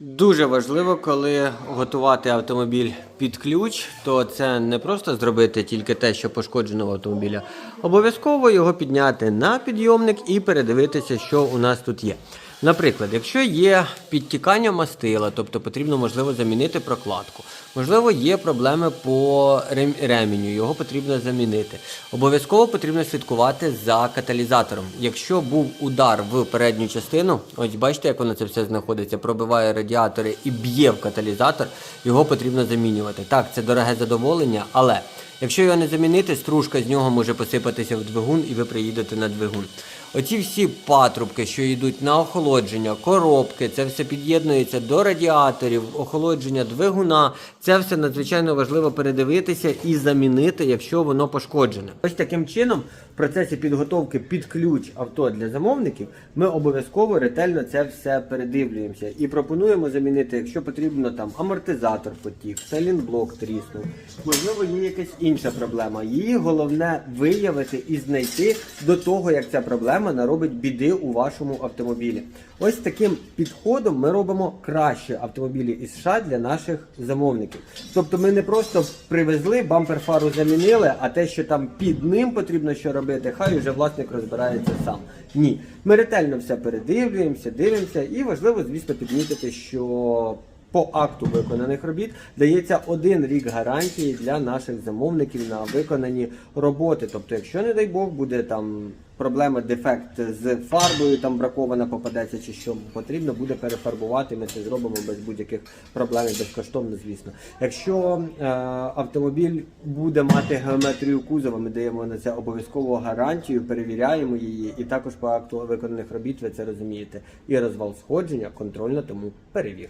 Дуже важливо, коли готувати автомобіль під ключ, то це не просто зробити тільки те, що пошкоджено в автомобіля. Обов'язково його підняти на підйомник і передивитися, що у нас тут є. Наприклад, якщо є підтікання мастила, тобто потрібно можливо замінити прокладку. Можливо, є проблеми по ременю, його потрібно замінити. Обов'язково потрібно слідкувати за каталізатором. Якщо був удар в передню частину, ось бачите, як воно це все знаходиться, пробиває радіатори і б'є в каталізатор, його потрібно замінювати. Так, це дороге задоволення, але якщо його не замінити, стружка з нього може посипатися в двигун і ви приїдете на двигун. Оці всі патрубки, що йдуть на охолодження, коробки, це все під'єднується до радіаторів, охолодження двигуна. Це все надзвичайно важливо передивитися і замінити, якщо воно пошкоджене. Ось таким чином, в процесі підготовки під ключ авто для замовників, ми обов'язково ретельно це все передивлюємося і пропонуємо замінити, якщо потрібно там амортизатор потік, селінблок тріснув. Можливо, є якась інша проблема. Її головне виявити і знайти до того, як ця проблема наробить біди у вашому автомобілі. Ось таким підходом ми робимо краще автомобілі із США для наших замовників. Тобто ми не просто привезли, бампер фару замінили, а те, що там під ним потрібно що робити, хай вже власник розбирається сам. Ні, ми ретельно все передивлюємося, дивимося, і важливо, звісно, підмітити, що по акту виконаних робіт дається один рік гарантії для наших замовників на виконані роботи. Тобто, якщо не дай Бог буде там проблема, дефект з фарбою, там бракована попадеться чи що потрібно, буде перефарбувати. Ми це зробимо без будь-яких проблем, безкоштовно, звісно. Якщо е, автомобіль буде мати геометрію кузова, ми даємо на це обов'язково гарантію, перевіряємо її, і також по акту виконаних робіт ви це розумієте. І розвал сходження контрольна тому перевірка.